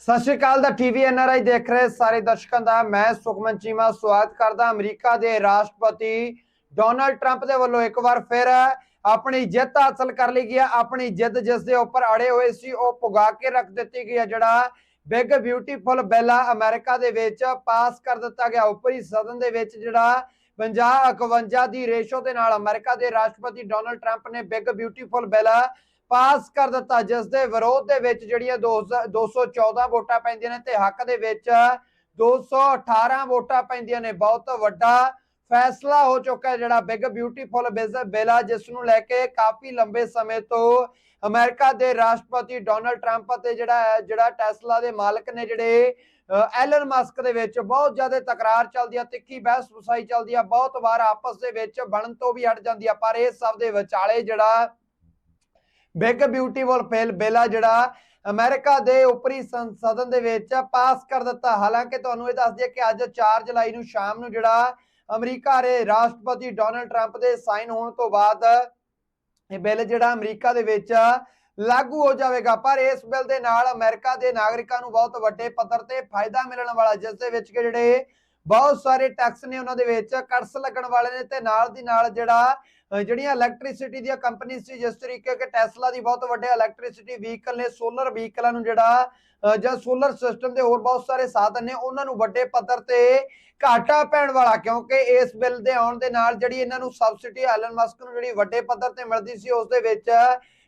ਸਤਿ ਸ਼੍ਰੀ ਅਕਾਲ ਦਾ TV NRI ਦੇਖ ਰਹੇ ਸਾਰੇ ਦਰਸ਼ਕਾਂ ਦਾ, ਮੈਂ ਸੁਖਮਨ ਚੀਮਾ, ਸਵਾਗਤ ਕਰਦਾ ਅਮਰੀਕਾ ਦੇ ਰਾਸ਼ਟਰਪਤੀ ਡੋਨਾਲਡ ਟਰੰਪ ਦੇ ਵੱਲੋਂ ਇੱਕ ਵਾਰ ਫਿਰ ਆਪਣੀ ਜਿੱਤ ਹਾਸਲ ਕਰ ਲਈ ਗਿਆ ਆਪਣੀ ਜਿੱਤ ਜਿਸ ਦੇ ਉੱਪਰ ਅੜੇ ਹੋਏ ਸੀ, ਉਹ ਪੁਗਾ ਕੇ ਰੱਖ ਦਿੱਤੀ ਗਈ ਹੈ ਜਿਹੜਾ ਬਿਗ ਬਿਊਟੀਫੁਲ ਬਿੱਲ ਆ ਅਮਰੀਕਾ ਦੇ ਵਿੱਚ ਪਾਸ ਕਰ ਦਿੱਤਾ ਗਿਆ, ਉੱਪਰੀ ਸਦਨ ਦੇ ਵਿੱਚ ਜਿਹੜਾ 50 51 ਦੀ ਰੇਸ਼ੋ ਦੇ ਨਾਲ ਅਮਰੀਕਾ ਦੇ ਰਾਸ਼ਟਰਪਤੀ ਡੋਨਲਡ ਟਰੰਪ ਨੇ ਬਿਗ ਬਿਊਟੀਫੁਲ ਬਿੱਲ ਪਾਸ ਕਰ ਦਿੱਤਾ। ਜਿਸ ਦੇ ਵਿਰੋਧ ਦੇ ਵਿੱਚ ਜਿਹੜੀਆਂ 214 ਵੋਟਾਂ ਪੈਂਦੀਆਂ ਨੇ ਤੇ ਹੱਕ ਦੇ ਵਿੱਚ 218 ਵੋਟਾਂ ਪੈਂਦੀਆਂ ਨੇ। ਬਹੁਤ ਵੱਡਾ ਫੈਸਲਾ ਹੋ ਚੁੱਕਾ ਹੈ ਜਿਹੜਾ ਬਿਗ ਬਿਊਟੀਫੁਲ ਬਿੱਲ ਆ ਜਿਸ ਨੂੰ ਲੈ ਕੇ ਕਾਫੀ ਲੰਬੇ ਸਮੇਂ ਤੋਂ ਅਮਰੀਕਾ ਦੇ ਰਾਸ਼ਟਰਪਤੀ ਡੋਨਲਡ ਟਰੰਪ ਅਤੇ ਜਿਹੜਾ ਜਿਹੜਾ ਟੈਸਲਾ ਦੇ ਮਾਲਕ ਨੇ ਜਿਹੜੇ ਐਲਨ ਮਸਕ ਦੇ ਵਿੱਚ ਬਹੁਤ ਜ਼ਿਆਦਾ ਤਕਰਾਰ ਚੱਲਦੀ ਆ, ਤਿੱਖੀ ਬਹਿਸ ਵਸਾਈ ਚੱਲਦੀ ਆ। ਬਹੁਤ ਵਾਰ ਆਪਸ ਦੇ ਵਿੱਚ ਬਣਨ ਤੋਂ ਵੀ ਹਟ ਜਾਂਦੀ ਆ, ਪਰ ਇਹ ਸਭ ਦੇ ਵਿਚਾਲੇ ਜਿਹੜਾ ਬਿਗ ਬਿਊਟੀਫੁਲ ਬਿੱਲ ਬਿੱਲ ਆ ਜਿਹੜਾ ਅਮਰੀਕਾ ਦੇ ਉਪਰੀ ਸੰਸਦਨ ਦੇ ਵਿੱਚ ਪਾਸ ਕਰ ਦਿੱਤਾ। ਹਾਲਾਂਕਿ ਤੁਹਾਨੂੰ ਇਹ ਦੱਸ ਦਈਏ ਕਿ ਅੱਜ 4 ਜੁਲਾਈ ਨੂੰ ਸ਼ਾਮ ਨੂੰ ਜਿਹੜਾ ਅਮਰੀਕਾ ਦੇ ਰਾਸ਼ਟਰਪਤੀ ਡੋਨਲਡ ਟਰੰਪ ਦੇ ਸਾਈਨ ਹੋਣ ਤੋਂ ਬਾਅਦ ਇਹ ਬਿੱਲ ਜਿਹੜਾ ਅਮਰੀਕਾ ਦੇ ਵਿੱਚ ਲਾਗੂ ਹੋ ਜਾਵੇਗਾ। ਪਰ ਇਸ ਬਿੱਲ ਦੇ ਨਾਲ ਅਮਰੀਕਾ ਦੇ ਨਾਗਰਿਕਾਂ ਨੂੰ ਬਹੁਤ ਵੱਡੇ ਪੱਧਰ ਤੇ ਫਾਇਦਾ ਮਿਲਣ ਵਾਲਾ, ਜਿਸ ਦੇ ਵਿੱਚ ਕਿ ਜਿਹੜੇ ਬਹੁਤ ਸਾਰੇ ਟੈਕਸ ਨੇ ਉਹਨਾਂ ਦੇ ਵਿੱਚ ਕਟਸ ਲੱਗਣ ਵਾਲੇ ਨੇ ਤੇ ਨਾਲ ਦੀ ਨਾਲ ਜਿਹੜਾ ਜਿਹੜੀਆਂ ਇਲੈਕਟ੍ਰਿਸਿਟੀ ਦੀਆਂ ਕੰਪਨੀ ਸੀ, ਜਿਸ ਤਰੀਕੇ ਕਿ ਟੈਸਲਾ ਦੀ ਬਹੁਤ ਵੱਡੇ ਇਲੈਕਟ੍ਰਿਸਿਟੀ ਵਹੀਕਲ ਨੇ ਸੋਲਰ ਵਹੀਕਲਾਂ ਨੂੰ ਜਿਹੜਾ ਜਾਂ ਸੋਲਰ ਸਿਸਟਮ ਦੇ ਹੋਰ ਬਹੁਤ ਸਾਰੇ ਸਾਧਨ ਨੇ, ਉਹਨਾਂ ਨੂੰ ਵੱਡੇ ਪੱਧਰ ਤੇ ਘਾਟਾ ਪੈਣ ਵਾਲਾ, ਕਿਉਂਕਿ ਇਸ ਬਿੱਲ ਦੇ ਆਉਣ ਦੇ ਨਾਲ ਜਿਹੜੀ ਇਹਨਾਂ ਨੂੰ ਸਬਸਿਡੀ ਐਲਨ ਮਸਕ ਨੂੰ ਜਿਹੜੀ ਵੱਡੇ ਪੱਧਰ ਤੇ ਮਿਲਦੀ ਸੀ, ਉਸ ਦੇ ਵਿੱਚ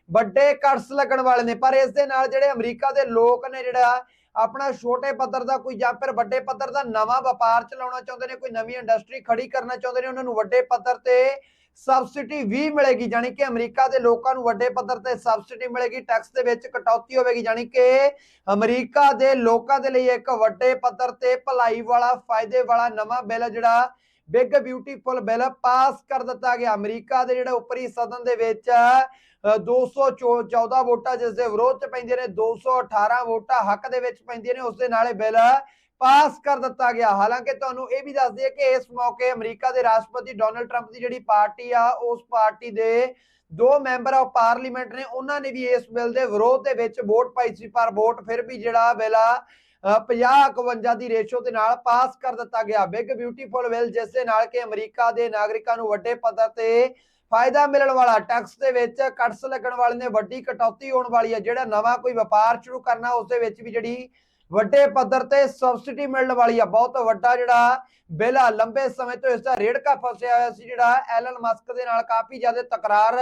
ਵੱਡੇ ਕਟਸ ਲੱਗਣ ਵਾਲੇ ਨੇ। ਪਰ ਇਸ ਦੇ ਨਾਲ ਜਿਹੜੇ ਅਮਰੀਕਾ ਦੇ ਲੋਕ ਨੇ ਜਿਹੜਾ ਆਪਣਾ ਛੋਟੇ ਪੱਧਰ ਦਾ ਕੋਈ ਜਾਂ ਫਿਰ ਵੱਡੇ ਪੱਧਰ ਦਾ ਨਵਾਂ ਵਪਾਰ ਚਲਾਉਣਾ ਚਾਹੁੰਦੇ ਨੇ, ਕੋਈ ਨਵੀਂ ਇੰਡਸਟਰੀ ਖੜੀ ਕਰਨਾ ਚਾਹੁੰਦੇ ਨੇ, ਉਹਨਾਂ ਨੂੰ ਵੱਡੇ ਪੱਧਰ ਤੇ ਸਬਸਿਡੀ ਵੀ ਮਿਲੇਗੀ ਜਾਨੀ ਕਿ ਅਮਰੀਕਾ ਦੇ ਲੋਕਾਂ ਨੂੰ ਵੱਡੇ ਪੱਧਰ ਤੇ ਸਬਸਿਡੀ ਮਿਲੇਗੀ ਟੈਕਸ ਦੇ ਵਿੱਚ ਕਟੌਤੀ ਹੋਵੇਗੀ ਜਾਨੀ ਕਿ ਅਮਰੀਕਾ ਦੇ ਲੋਕਾਂ ਦੇ ਲਈ ਇੱਕ ਵੱਡੇ ਪੱਧਰ ਤੇ ਭਲਾਈ ਵਾਲਾ, ਫਾਇਦੇ ਵਾਲਾ ਨਵਾਂ ਬਿੱਲ ਜਿਹੜਾ ਬਿਗ ਬਿਊਟੀਫੁਲ ਬਿੱਲ ਪਾਸ ਕਰ ਦਿੱਤਾ ਗਿਆ। ਅਮਰੀਕਾ ਦੇ ਜਿਹੜੇ ਉਪਰੀ ਸਦਨ ਦੇ ਵਿੱਚ 214 ਵੋਟਾਂ ਜਿਸ ਦੇ ਵਿਰੋਧ ਚ ਪੈਂਦੀਆਂ ਨੇ 218 ਵੋਟਾਂ ਹੱਕ ਦੇ ਵਿੱਚ ਪੈਂਦੀਆਂ ਨੇ, ਉਸ ਦੇ ਨਾਲੇ ਬਿੱਲ ਪਾਸ ਕਰ ਦਿੱਤਾ ਗਿਆ। ਹਾਲਾਂਕਿ ਤੁਹਾਨੂੰ ਇਹ ਵੀ ਦੱਸ ਦਈਏ ਕਿ ਇਸ ਮੌਕੇ ਅਮਰੀਕਾ ਦੇ ਰਾਸ਼ਟਰਪਤੀ ਡੋਨਲਡ ਟਰੰਪ ਦੀ ਜਿਹੜੀ ਪਾਰਟੀ ਆ, ਉਸ ਪਾਰਟੀ ਦੇ ਦੋ ਮੈਂਬਰ ਆਫ ਪਾਰਲੀਮੈਂਟ ਨੇ, ਉਹਨਾਂ ਨੇ ਵੀ ਇਸ ਬਿੱਲ ਦੇ ਵਿਰੋਧ ਦੇ ਵਿੱਚ ਵੋਟ ਪਾਈ ਸੀ, ਪਰ ਵੋਟ ਫਿਰ ਵੀ ਜਿਹੜਾ ਬਿੱਲ ਆ 50 51 ਦੀ ਰੇਸ਼ੋ ਦੇ ਨਾਲ ਪਾਸ ਕਰ ਦਿੱਤਾ ਗਿਆ। ਬਿਗ ਬਿਊਟੀਫੁਲ ਬਿੱਲ ਜਿਸ ਦੇ ਨਾਲ ਕਿ ਅਮਰੀਕਾ ਦੇ ਨਾਗਰਿਕਾਂ ਨੂੰ ਵੱਡੇ ਪੱਧਰ ਤੇ ਫਾਇਦਾ ਮਿਲਣ ਵਾਲਾ ਟੈਕਸ ਦੇ ਵਿੱਚ ਕਟਸ ਲੱਗਣ ਵਾਲੇ ਨੇ ਵੱਡੀ ਕਟੌਤੀ ਹੋਣ ਵਾਲੀ ਹੈ। ਜਿਹੜਾ ਨਵਾਂ ਕੋਈ ਵਪਾਰ ਸ਼ੁਰੂ ਕਰਨਾ, ਉਸ ਦੇ ਵਿੱਚ ਵੀ ਜਿਹੜੀ ਵੱਡੇ ਪੱਧਰ ਤੇ ਸਬਸਿਡੀ ਮਿਲਣ ਵਾਲੀ ਆ, ਬਹੁਤ ਵੱਡਾ ਜਿਹੜਾ ਬਿੱਲ ਆ, ਲੰਬੇ ਸਮੇਂ ਤੋਂ ਇਸ ਦਾ ਰੇੜਕਾ ਫਸਿਆ ਹੋਇਆ ਸੀ ਜਿਹੜਾ ਐਲਨ ਮਸਕ ਦੇ ਨਾਲ ਕਾਫੀ ਜ਼ਿਆਦਾ ਤਕਰਾਰ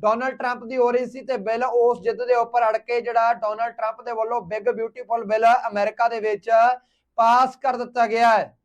ਡੋਨਲਡ ਟਰੰਪ ਦੀ ਹੋ ਰਹੀ ਸੀ ਤੇ ਬਿੱਲ ਉਸ ਜਿੱਦ ਦੇ ਉੱਪਰ ਅੜ ਕੇ ਜਿਹੜਾ ਡੋਨਲਡ ਟਰੰਪ ਦੇ ਵੱਲੋਂ ਬਿਗ ਬਿਊਟੀਫੁਲ ਬਿੱਲ ਅਮਰੀਕਾ ਦੇ ਵਿੱਚ ਪਾਸ ਕਰ ਦਿੱਤਾ ਗਿਆ ਹੈ।